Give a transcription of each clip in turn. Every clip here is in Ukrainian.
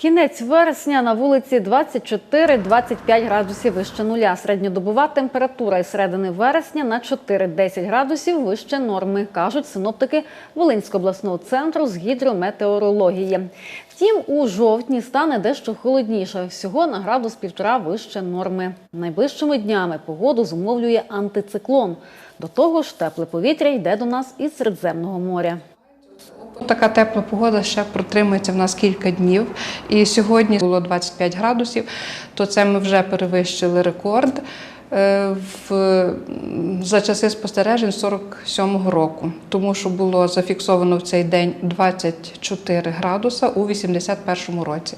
Кінець вересня на вулиці 24-25 градусів вище нуля. Середньодобова температура із середини вересня на 4-10 градусів вище норми, кажуть синоптики Волинського обласного центру з гідрометеорології. Втім, у жовтні стане дещо холодніше, всього на градус півтора вище норми. Найближчими днями погоду зумовлює антициклон. До того ж, тепле повітря йде до нас із Середземного моря. Така тепла погода ще протримається в нас кілька днів. І сьогодні було 25 градусів, то це ми вже перевищили рекорд е, в, за часи спостережень 47-го року, тому що було зафіксовано в цей день 24 градуса у 81-му році.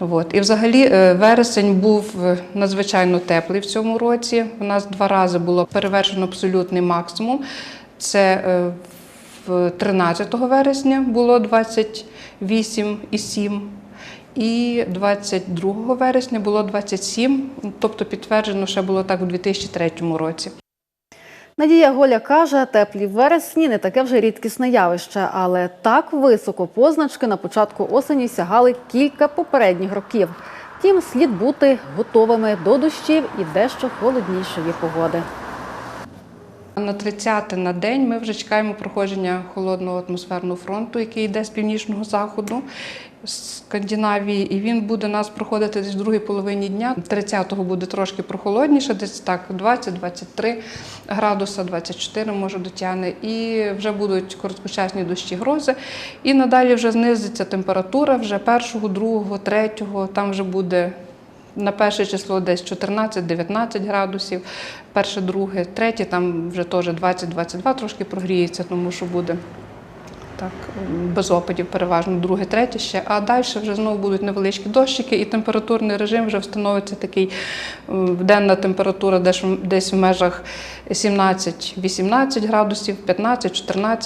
От. І взагалі е, вересень був е, надзвичайно теплий в цьому році. У нас два рази було перевершено абсолютний максимум. Це в 13 вересня було 28,7 і 22 вересня було 27, тобто підтверджено ще було так у 2003 році. Надія Голя каже, теплі вересні не таке вже рідкісне явище, але так високо позначки на початку осені сягали кілька попередніх років. Втім, слід бути готовими до дощів і дещо холоднішої погоди. На 30 на день ми вже чекаємо проходження холодного атмосферного фронту, який йде з північного заходу з Скандинавії, і він буде нас проходити десь в другій половині дня. 30-го буде трошки прохолодніше, десь так 20-23 градуса, 24 може дотягне. І вже будуть короткочасні дощі грози. І надалі вже знизиться температура вже 1, 2, 3, там вже буде на перше число десь 14-19 градусів, перше, друге, третє, там вже теж 20-22 трошки прогріється, тому що буде так без опадів переважно друге, третє ще. А далі вже знову будуть невеличкі дощики, і температурний режим вже встановиться такий е, денна температура десь, в межах 17-18 градусів, 15-14